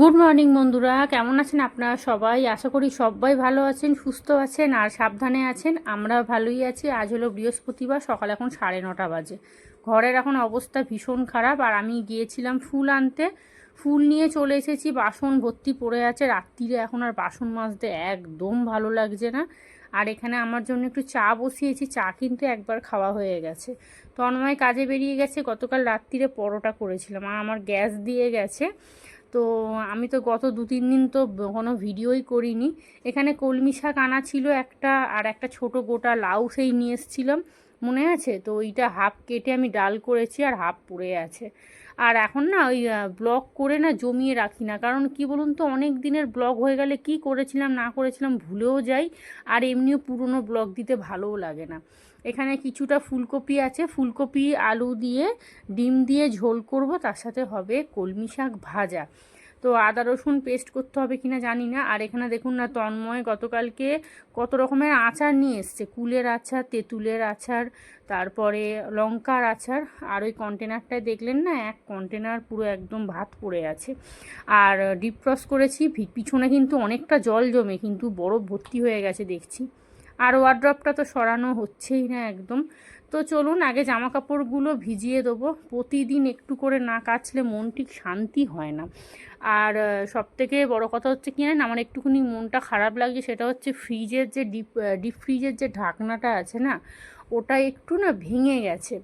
Good morning বন্ধুরা। কেমন আছেন আপনারা সবাই? আশা করি সবাই ভালো আছেন, সুস্থ আছেন, আর সাবধানে আছেন। আমরা ভালোই আছি। আজ হলো বৃহস্পতিবার, সকাল এখন সাড়ে নটা বাজে। ঘরের এখন অবস্থা ভীষণ খারাপ, আর আমি গিয়েছিলাম ফুল আনতে। ফুল নিয়ে চলে এসেছি, বাসন ভর্তি পড়ে আছে। রাত্রিরে এখন আর বাসন মাজতে একদম ভালো লাগছে না। আর এখানে আমার জন্য একটু চা বসিয়েছি। চা কিন্তু একবার খাওয়া হয়ে গেছে। তন্ময় কাজে বেরিয়ে গেছে। গতকাল রাত্রিরে পরোটা করেছিলাম আর আমার গ্যাস দিয়ে গেছে। তো আমি তো গত দু, তিন দিন তো কোনো ভিডিওই করিনি। এখানে কলমি শাক আনা ছিল একটা আর একটা ছোট গোটা লাউ সেই নিয়ে এসেছিলাম, মনে আছে? তো ওইটা হাফ কেটে আমি ডাল করেছি আর হাফ পড়ে আছে। আর এখন না ওই ব্লগ করে না জমিয়ে রাখি না। কারণ কি বলুন তো, অনেক দিনের ব্লগ হয়ে গেলে কি করেছিলাম, না করেছিলাম ভুলেও যাই। আর এমনিও পুরনো ব্লগ দিতে ভালোও লাগে না। এখানে কিছুটা ফুলকপি আছে। ফুলকপি, আলু দিয়ে, ডিম দিয়ে ঝোল করব, তার সাথে হবে কলমি শাক ভাজা। তো আদা, রসুন পেস্ট করতে হবে কিনা জানি না। আর এখানে দেখুন না, তন্ময় গতকালকে কত রকমের আচার নিয়ে এসছে। কুলের আচার, তেঁতুলের আচার, তারপরে লঙ্কার আচার। আর ওই কন্টেনারটায় দেখলেন না, এক কন্টেনার পুরো একদম ভাত পড়ে আছে। আর ডিপ ফ্রস করেছি পিছনে কিন্তু অনেকটা জল জমে, কিন্তু বরফ ভর্তি হয়ে গেছে দেখছি। আর ওয়ার্ড্রপটা তো সরানো হচ্ছেই না একদম। তো চলুন আগে জামা কাপড়গুলো ভিজিয়ে দেবো। প্রতিদিন একটু করে না কাচলে মন ঠিক শান্তি হয় না। আর সব থেকে বড়ো কথা হচ্ছে কি না আমার একটুখানি মনটা খারাপ লাগছে, সেটা হচ্ছে ফ্রিজের যে ডিপ ডিপ ফ্রিজের যে ঢাকনাটা আছে না, ওটা একটু না ভেঙে গেছে।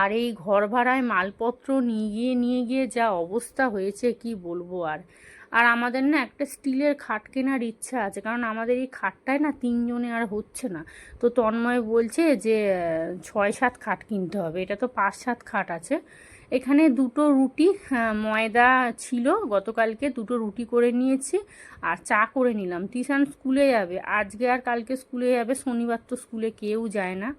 আর এই ঘর ভাড়ায় মালপত্র নিয়ে গিয়ে নিয়ে গিয়ে যা অবস্থা হয়েছে, কি বলব আর? আর আমাদের না একটা স্টিলের খাট কেনার ইচ্ছা আছে, কারণ আমাদের এই খাটটায় না তিনজনে আর হচ্ছে না। তো তন্ময় বলছে যে ছয় সাত খাট কিনতে হবে, এটা তো পাঁচ সাত খাট আছে। এখানে দুটো রুটি ময়দা ছিল, গতকালকে দুটো রুটি করে নিয়েছি আর চা করে নিলাম। টিউশন স্কুলে যাবে, আজকে আর কালকে স্কুলে যাবে, শনিবার তো স্কুলে কেউ যায় না।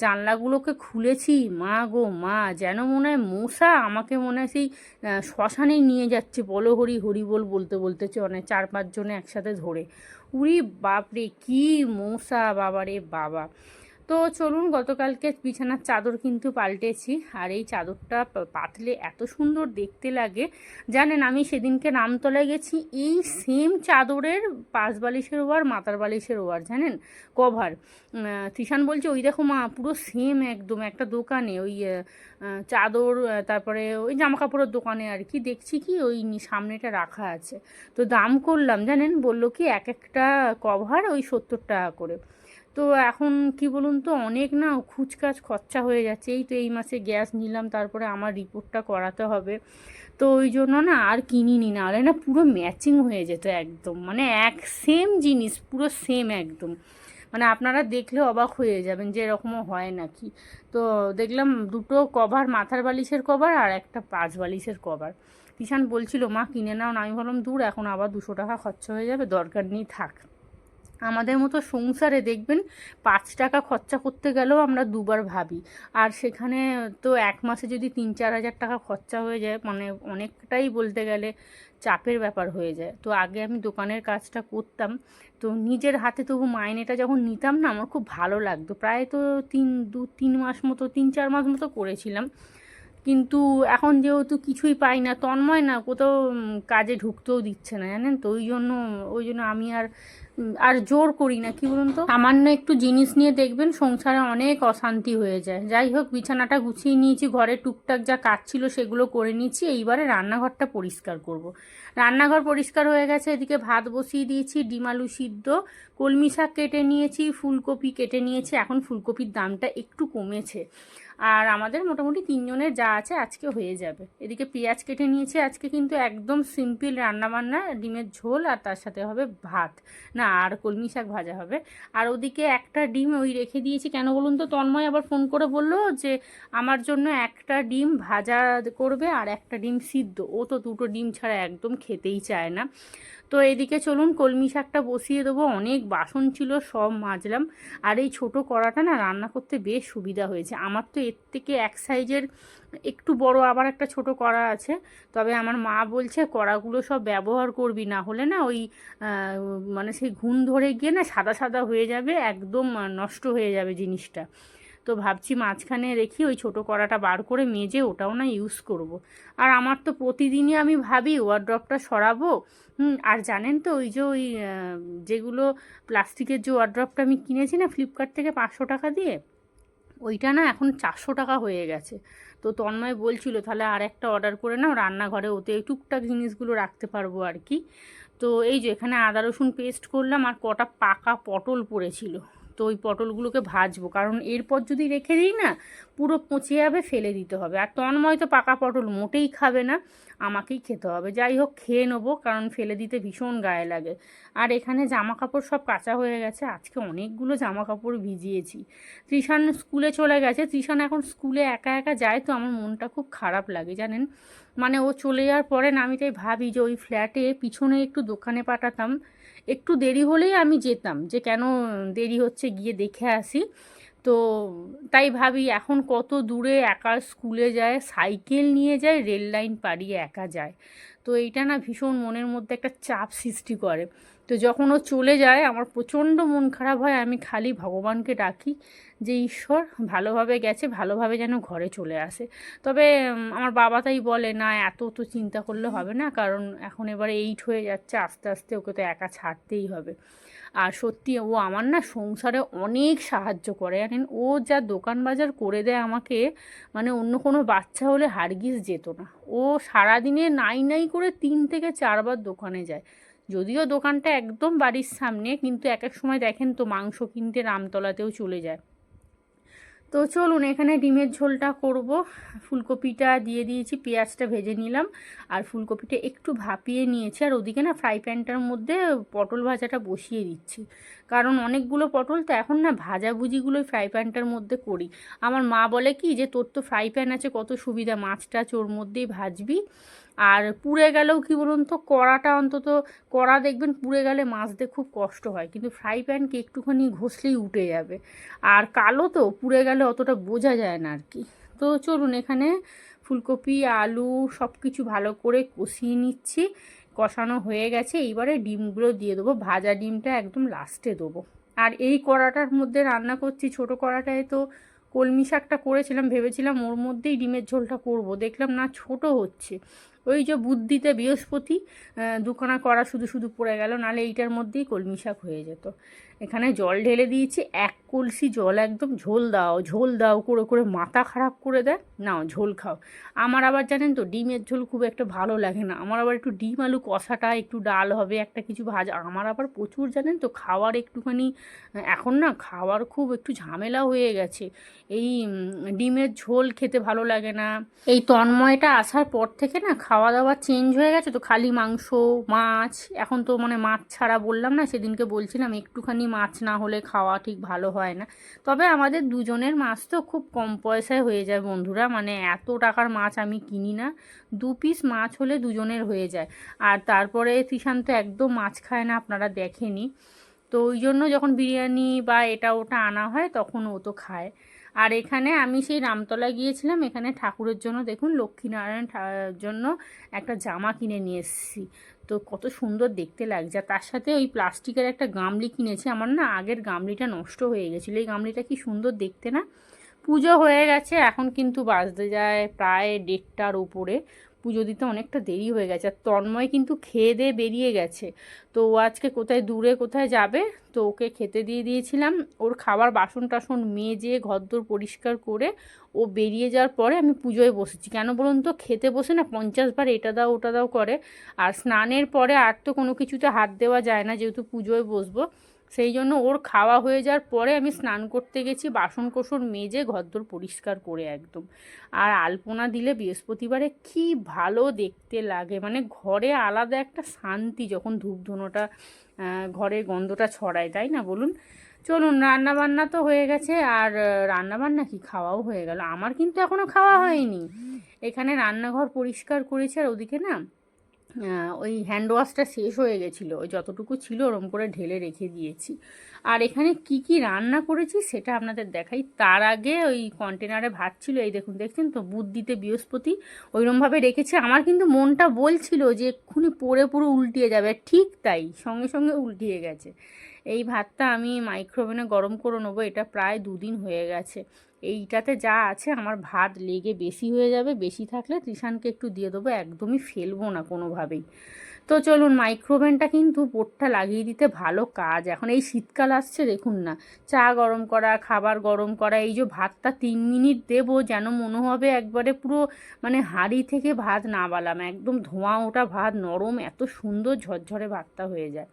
জানলাগুলোকে খুলেছি। মা গো, মা, যেন মনে হয় মশা আমাকে মনে হয় সেই শ্মশানেই নিয়ে যাচ্ছে। বলো হরি হরি বল বলতে বলতে অনেক চার পাঁচজনে একসাথে ধরে। উরি বাপরে, কি মশা বাবারে বাবা। তো চলুন গতকালকে বিছানার চাদর কিন্তু পাল্টেছি। আর এই চাদরটা পাতলে এত সুন্দর দেখতে লাগে। জানেন, আমি সেদিনকে নামতলায় গেছি, এই সেম চাদরের পাঁচ বালিশের ওয়ার মাতার বালিশের ওয়ার জানেন? কভার তৃষান বলছে, ওই দেখো মা, পুরো সেম একদম, একটা দোকানে, ওই চাদর তারপরে ওই জামা কাপড়ের দোকানে আর কি। দেখছি কি, ওই সামনেটা রাখা আছে। তো দাম করলাম, জানেন? বলল কি, এক একটা কভার ওই সত্তর টাকা করে। তো এখন কি বলুন তো, অনেক না খুচকাচ খরচা হয়ে যাচ্ছে। এই তো এই মাসে গ্যাস নিলাম, তারপরে আমার রিপোর্টটা করাতে হবে। তো ওই জন্য না আর কিনিনি না হলে না পুরো ম্যাচিং হয়ে যেত একদম। মানে এক সেম জিনিস, পুরো সেম একদম। মানে আপনারা দেখলে অবাক হয়ে যাবেন যে এরকমও হয় নাকি। তো দেখলাম দুটো কভার, মাথার বালিশের কভার আর একটা পাঁচ বালিশের কভার। কিষান বলছিল, মা, কিনে নাও। না আমি বললাম, দূর, এখন আবার দুশো টাকা খরচা হয়ে যাবে, দরকার নেই, থাক। আমাদের মতো সংসারে দেখবেন পাঁচ টাকা খরচা করতে গেলেও আমরা দুবার ভাবি। আর সেখানে তো এক মাসে যদি তিন চার হাজার টাকা খরচা হয়ে যায় মানে অনেকটাই বলতে গেলে চাপের ব্যাপার হয়ে যায়। তো আগে আমি দোকানের কাজটা করতাম, তো নিজের হাতে তবু মাইনেটা যখন নিতাম না, আমার খুব ভালো লাগতো। প্রায় তো তিন, দু, তিন মাস মতো, তিন চার মাস মতো করেছিলাম। কিন্তু এখন যেহেতু কিছুই পাই না, তন্ময় না, কোথাও কাজে ঢুকতেও দিচ্ছে না, জানেন তো? ওই জন্য ওই জন্য আমি আর আর জোর করি না, কি বলুন তো? সামান্য একটু জিনিস নিয়ে দেখবেন, সংসারে অনেক অশান্তি হয়ে যায়। যাই হোক, বিছানাটা গুছিয়ে নিয়েছি, ঘরে টুকটাক যা কাজ ছিল সেগুলো করে নিয়েছি, এইবারে রান্নাঘরটা পরিষ্কার করব। রান্নাঘর পরিষ্কার হয়ে গেছে, এদিকে ভাত বসিয়ে দিয়েছি, ডিম আলু সিদ্ধ, কলমি শাক কেটে নিয়েছি, ফুলকপি কেটে নিয়েছি, এখন ফুলকপির দামটা একটু কমেছে। আর আমাদের মোটামুটি তিনজনের যা আছে আজকে হয়ে যাবে। এদিকে পেঁয়াজ কেটে নিয়েছে, আজকে কিন্তু একদম সিম্পল রান্নাবান্না, ডিমের ঝোল আর তার সাথে হবে ভাত। না, আর কলমি শাক ভাজা হবে। আর ওদিকে একটা ডিম ওই রেখে দিয়েছি। কেন বলুন তো, তন্ময় আবার ফোন করে বলল যে আমার জন্য একটা ডিম ভাজা করবে আর একটা ডিম সিদ্ধ। ও তো দুটো ডিম ছাড়া একদম খেতেই চায় না। তো এদিকে চলুন কলমি শাকটা বসিয়ে দেবো। অনেক বাসন ছিল, সব মাজলাম। আর এই ছোট কড়াটা না রান্না করতে বেশ সুবিধা হয়েছে। আমার তো এর থেকে এক সাইজের একটু বড় আবার একটা ছোট কড়া আছে। তবে আমার মা বলছে, কড়াগুলো সব ব্যবহার করবি, না হলে না ওই মানে সেই ঘুণ ধরে গিয়ে না সাদা সাদা হয়ে যাবে, একদম নষ্ট হয়ে যাবে জিনিসটা। তো ভাবছি মাঝখানে রেখি ওই ছোটো কড়াটা বার করে মেজে ওটাও না ইউজ করব। আর আমার তো প্রতিদিনই আমি ভাবি ওয়ার্ড্রপটা সরাবো। আর জানেন তো ওই যে ওই যেগুলো প্লাস্টিকের যে ওয়ার্ড্রপটা আমি কিনেছি না ফ্লিপকার্ট থেকে পাঁচশো টাকা দিয়ে, ওইটা না এখন চারশো টাকা হয়ে গেছে। তো তন্ময় বলছিল, তাহলে আর একটা অর্ডার করে নাও, রান্নাঘরে ওতে টুকটাক জিনিসগুলো রাখতে পারব আর কি। তো এই যে এখানে আদা রসুন পেস্ট করলাম, আর কটা পাকা পটল পড়েছিল। তো ওই পটলগুলোকে ভাজবো। কারণ এরপর যদি রেখে দিই না, পুরো পচে যাবে, ফেলে দিতে হবে। আর তন্ময় তো পাকা পটল, মোটেই খাবে না, আমাকেই খেতে হবে। যাই হোক, খেয়ে নেব, কারণ ফেলে দিতে ভীষণ গায়ে লাগে। আর এখানে জামা কাপড় সব কাঁচা হয়ে গেছে। আজকে অনেকগুলো জামা কাপড় ভিজিয়েছি। ত্রিশান স্কুলে চলে গেছে। ত্রিশান এখন স্কুলে একা একা যায় তো আমার মনটা খুব খারাপ লাগে, জানেন? মানে ও চলে যাওয়ার পরে না, আমি তাই ভাবি যে ওই ফ্ল্যাটে পিছনে একটু দোকানে পাঠাতাম। একটু দেরি হলেই আমি যেতাম, যে কেন দেরি হচ্ছে গিয়ে দেখে আসি। তো তাই ভাবি এখন কত দূরে একা স্কুলে যায়, সাইকেল নিয়ে যায়, রেল লাইন পাড়িয়ে একা যায়। তো এইটা না ভীষণ মনের মধ্যে একটা চাপ সৃষ্টি করে। তো যখন ও চলে যায়, আমার প্রচণ্ড মন খারাপ হয়, আমি খালি ভগবানকে ডাকি যে, ঈশ্বর, ভালোভাবে গেছে, ভালোভাবে যেন ঘরে চলে আসে। তবে আমার বাবা তাই বলে, না, এত তো চিন্তা করলে হবে না, কারণ এখন এবারে এইট হয়ে যাচ্ছে, আস্তে আস্তে ওকে তো একা ছাড়তেই হবে। আর সত্যি, ও আমার না সংসারে অনেক সাহায্য করে, জানেন? ও যা দোকান বাজার করে দেয় আমাকে মানে অন্য কোনো বাচ্চা হলে হারগিজ যেত না। ও সারাদিনে নাই নাই করে তিন থেকে চারবার দোকানে যায়। যদিও দোকানটা একদম বাড়ির সামনে, কিন্তু এক এক সময় দেখেন তো মাংস কিনতে রামতলাতেও চলে যায়। তো চলুন, এখানে ডিমের ঝোলটা করব। ফুলকপিটা দিয়ে দিয়েছি, পেঁয়াজটা ভেজে নিলাম। আর ফুলকপিটা একটু ভাপিয়ে নিয়েছি, আর ওদিকে না ফ্রাই প্যানটার মধ্যে পটল ভাজাটা বসিয়ে দিচ্ছি। কারণ অনেকগুলো পটল তো এখন না ভাজাভুজিগুলোই ফ্রাই প্যানটার মধ্যে করি। আমার মা বলে কি যে, তোর তো ফ্রাই প্যান আছে, কত সুবিধা মাছ টাছ ওর মধ্যেই ভাজবি। আর পুড়ে গেলেও কি বলুন তো, কড়াটা অন্তত, কড়া দেখবেন পুড়ে গেলে মাজতে খুব কষ্ট হয়, কিন্তু ফ্রাই প্যানকে একটুখানি ঘষলেই উঠে যাবে। আর কালো তো, পুড়ে গেলে অতটা বোঝা যায় না আর কি। তো চলুন এখানে ফুলকপি, আলু সব কিছু ভালো করে কষিয়ে নিচ্ছি। কষানো হয়ে গেছে, এইবারে ডিমগুলো দিয়ে দেবো, ভাজা ডিমটা একদম লাস্টে দেবো। আর এই কড়াটার মধ্যে রান্না করছি, ছোট কড়াটায় তো কলমি শাকটা করেছিলাম, ভেবেছিলাম ওর মধ্যেই ডিমের ঝোলটা করব, দেখলাম না ছোট হচ্ছে। ওই যে বুদ্ধিতে বৃহস্পতি দুখানা করা শুধু শুধু পড়ে গেল, নাহলে এইটার মধ্যেই কলমি শাক হয়ে যেত। এখানে জল ঢেলে দিয়েছি, এক কলসি জল একদম ঝোল দাও ঝোল দাও, করে করে মাথা খারাপ করে দেয়, নাও ঝোল খাও। আমার আবার জানেন তো, ডিমের ঝোল খুব একটা ভালো লাগে না। আমার আবার একটু ডিম আলু কষাটা, একটু ডাল হবে, একটা কিছু ভাজা, আমার আবার প্রচুর জানেন তো খাওয়ার একটুখানি, এখন না খাওয়ার খুব একটু ঝামেলা হয়ে গেছে। এই ডিমের ঝোল খেতে ভালো লাগে না। এই তন্ময়টা আসার পর থেকে না খাওয়া দাওয়া চেঞ্জ হয়ে গেছে তো খালি মাংস, মাছ, এখন তো মানে মাছ ছাড়া বললাম না, সেদিনকে বলছিলাম একটুখানি মাছ না হলে খাওয়া ঠিক ভালো হয় না। তবে আমাদের দুজনের মাছ তো খুব কম পয়সায় হয়ে যায় বন্ধুরা মানে এত টাকার মাছ আমি কিনি না, দু পিস মাছ হলে দুজনের হয়ে যায়। আর তারপরে তিশান তো একদম মাছ খায় না, আপনারা দেখেনি। তো ওই জন্য যখন বিরিয়ানি বা এটা ওটা আনা হয়, তখন ও তো খায়। আর এখানে আমি সেই রামতলা গিয়েছিলাম। এখানে ঠাকুরের জন্য দেখুন, লক্ষ্মীনারায়ণ জন্য একটা জামা কিনে নিয়ে এসেছি। তো কত সুন্দর দেখতে লাগছে। তার সাথে ওই প্লাস্টিকের একটা গামলি কিনেছি। আমার না আগের গামলিটা নষ্ট হয়ে গেছিল। এই গামলিটা কি সুন্দর দেখতে না? পুজো হয়ে গেছে। এখন কিন্তু বাজতে যায় প্রায় দেড়টার উপরে। পুজো দিতে অনেকটা দেরি হয়ে গেছে। আর তন্ময় কিন্তু খেয়ে দিয়ে বেরিয়ে গেছে। তো ও আজকে কোথায়, দূরে কোথায় যাবে? তো ওকে খেতে দিয়ে দিয়েছিলাম। ওর খাবার বাসন টাসন মেজে, ঘরদোর পরিষ্কার করে ও বেরিয়ে যাওয়ার পরে আমি পুজোয় বসেছি। কেন বলুন তো? খেতে বসে না পঞ্চাশ বার এটা দাও, ওটা দাও করে। আর স্নানের পরে আর তো কোনো কিছুতে হাত দেওয়া যায় না, যেহেতু পুজোয় বসবো। সেই জন্য ওর খাওয়া হয়ে যাওয়ার পরে আমি স্নান করতে গেছি বাসন কোসন মেজে ঘরদোর পরিষ্কার করে একদম। আর আলপনা দিলে বৃহস্পতিবারে কি ভালো দেখতে লাগে মানে ঘরে আলাদা একটা শান্তি যখন ধূপধুনোটা ঘরের গন্ধটা ছড়ায়, তাই না বলুন? চলুন, রান্নাবান্না তো হয়ে গেছে, আর রান্নাবান্না কি, খাওয়াও হয়ে গেল। আমার কিন্তু এখনও খাওয়া হয়নি। এখানে রান্নাঘর পরিষ্কার করেছে, আর ওদিকে না ওই হ্যান্ড ওয়াশটা শেষ হয়ে গেছিল। ওই যতটুকু ছিল ওরম করে ঢেলে রেখে দিয়েছি। আর এখানে কি কি রান্না করেছি সেটা আপনাদের দেখাই। তার আগে ওই কন্টেনারে ভাত ছিল, এই দেখুন, দেখছেন তো? বুদ্ধিতে বৃহস্পতি, ওইরমভাবে রেখেছে। আমার কিন্তু মনটা বলছিল যে এক্ষুনি পরে পুরো উল্টিয়ে যাবে। ঠিক তাই, সঙ্গে সঙ্গে উল্টিয়ে গেছে। এই ভাতটা আমি মাইক্রোওভেনে গরম করে নেব, এটা প্রায় দুদিন হয়ে গেছে। এইটাতে যা আছে আমার ভাত লেগে বেশি হয়ে যাবে, বেশি থাকলে তৃষানকে একটু দিয়ে দেবো, একদমই ফেলব না কোনোভাবেই। তো চলুন মাইক্রোওভেনটা কিন্তু পোটটা লাগিয়ে দিতে ভালো কাজ। এখন এই শীতকাল আসছে, দেখুন না, চা গরম করা, খাবার গরম করা, এই যে ভাতটা তিন মিনিট দেবো যেন মনে হবে একবারে পুরো মানে হাঁড়ি থেকে ভাত না বালাম, একদম ধোঁয়া ওঠা ভাত নরম, এত সুন্দর ঝরঝরে ভাতটা হয়ে যায়।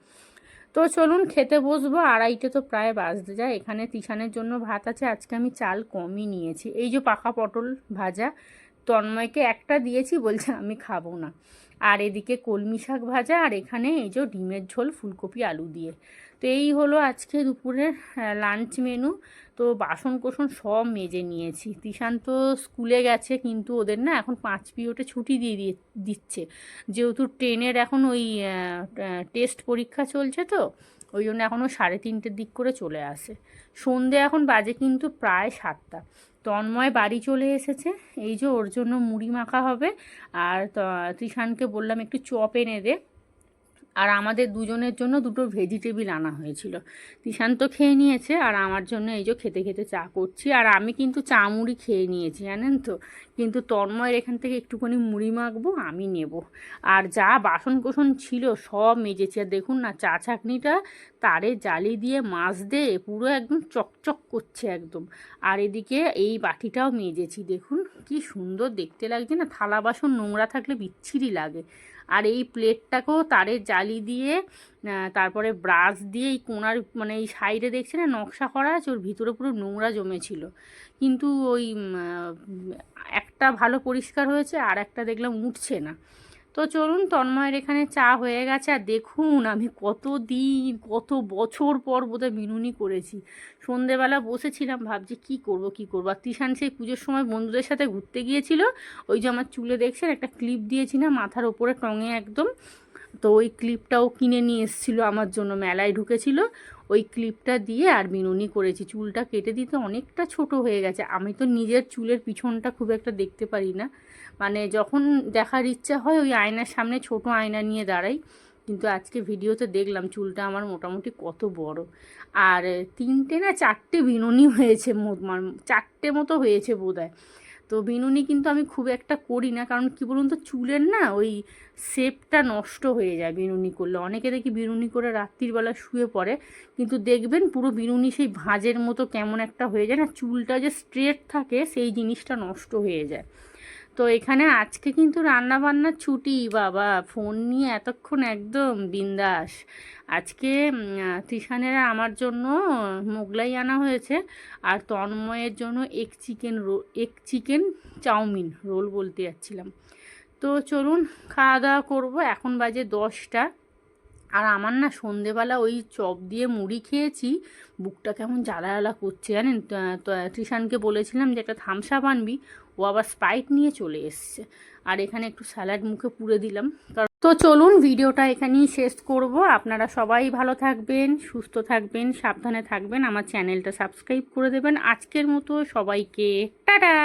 তো চলুন খেতে বসবো, আড়াইটে তো প্রায় বাজতে যায়। এখানে তিশানের জন্য ভাত আছে, আজকে আমি চাল কমই নিয়েছি। এই যে পাকা পটল ভাজা, তন্ময়কে একটা দিয়েছি, বলছে আমি খাব না। আর এদিকে কলমি শাক ভাজা আর এখানে এই যে ডিমের ঝোল, ফুলকপি, আলু দিয়ে। তো এই হলো আজকে দুপুরের লাঞ্চ মেনু তো বাসন কোসন সব মেজে নিয়েছি। তিশান তো স্কুলে গেছে, কিন্তু ওদের না এখন পাঁচ পিরিয়ডে ছুটি দিয়ে দিয়ে, দিচ্ছে। যেহেতু ট্রেনের এখন ওই টেস্ট পরীক্ষা চলছে তো, ওই জন্য এখনও সাড়ে তিনটের দিক করে চলে আসে। সন্ধে এখন বাজে কিন্তু প্রায় সাতটা। তন্ময় বাড়ি চলে এসেছে। এই যে ওর জন্য মুড়ি মাখা হবে। আর তৃষানকে বললাম একটু চপ এনে দে। আর আমাদের দুজনের জন্য দুটো ভেজিটেবিল আনা হয়েছিল। তিশান খেয়ে নিয়েছে আর আমার জন্য এই যে খেতে খেতে চা করছি। আর আমি কিন্তু চা মুড়ি খেয়ে নিয়েছি, জানেন তো? কিন্তু তন্ময়ের এখান থেকে একটুখানি মুড়ি মাখবো, আমি নেব। আর যা বাসন কোসন ছিল সব মেজেছি। আর দেখুন না, চা ছাকনিটা তারে জালি দিয়ে মাছ দিয়ে পুরো একদম চকচক করছে একদম। আর এদিকে এই বাটিটাও মেজেছি, দেখুন কি সুন্দর দেখতে লাগছে না? থালা বাসন নোংরা থাকলে বিচ্ছিরি লাগে। আর এই প্লেটটাকেও তারের জালি দিয়ে তারপরে ব্রাশ দিয়ে এই কোনার মানে এই সাইডে দেখছে না নকশা করা আছে, ওর ভিতরে পুরো নোংরা জমেছিল। কিন্তু ওই একটা ভালো পরিষ্কার হয়েছে, আর একটা দেখলাম উঠছে না। তো চলুন তন্ময়ের এখানে চা হয়ে গেছে। আর দেখুন, আমি কত দিন, কত বছর পর বোধহয় মিনুনি করেছি। সন্ধেবেলা বসেছিলাম, ভাবছি কি করব, কি করব? আর তিশান সেই পুজোর সময় বন্ধুদের সাথে ঘুরতে গিয়েছিল। ওই যে আমার চুলে দেখছেন, একটা ক্লিপ দিয়েছি না, মাথার ওপরে, টঙে একদম। তো ওই ক্লিপটাও কিনে নিয়ে এসেছিল আমার জন্য, মেলায় ঢুকেছিল। ওই ক্লিপটা দিয়ে আর বিনুনি করেছি। চুলটা কেটে দিতে অনেকটা ছোট হয়ে গেছে। আমি তো নিজের চুলের পিছনটা খুব একটা দেখতে পারি না। মানে যখন দেখার ইচ্ছা হয় ওই আয়নার সামনে ছোট আয়না নিয়ে দাঁড়াই। কিন্তু আজকে ভিডিওতে দেখলাম চুলটা আমার মোটামুটি কত বড়। আর তিনটে না চারটে বিনুনি হয়েছে চারটে মতো হয়েছে বোধ তো বিনুনি কিন্তু আমি খুব একটা করি না, কারণ কি বলুন তো, চুলের না ওই শেপটা নষ্ট হয়ে যায় বিনুনি করলে। অনেকে দেখি বিনুনি করে রাত্রিবেলা শুয়ে পড়ে, কিন্তু দেখবেন পুরো বিনুনি সেই ভাঁজের মতো কেমন একটা হয়ে যায় না, চুলটা যে স্ট্রেট থাকে সেই জিনিসটা নষ্ট হয়ে যায়। তো এখানে আজকে কিন্তু রান্না বান্না ছুটি, বাবা। ফোন নিয়ে এতক্ষণ একদম বিন্দাস। আজকে তৃষানেরা আমার জন্য মোগলাই আনা হয়েছে আর তন্ময়ের জন্য এক চিকেন রো এক চিকেন চাউমিন রোল বলতে যাচ্ছিলাম। তো চলুন খাওয়া দাওয়া করব। এখন বাজে দশটা। আর আমার না সন্ধেবেলা ওই চপ দিয়ে মুড়ি খেয়েছি, বুকটা কেমন জ্বালা জ্বালা করছে জানেন? তৃষানকে বলেছিলাম যে একটা থামসা আনবি ও আবার স্পাইট নিয়ে চলে এসছে। আর এখানে একটু স্যালাড মুখে পুড়ে দিলাম। তো চলুন ভিডিওটা এখানেই শেষ করব। আপনারা সবাই ভালো থাকবেন, সুস্থ থাকবেন, সাবধানে থাকবেন। আমার চ্যানেলটা সাবস্ক্রাইব করে দেবেন। আজকের মতো সবাইকে, টাটা!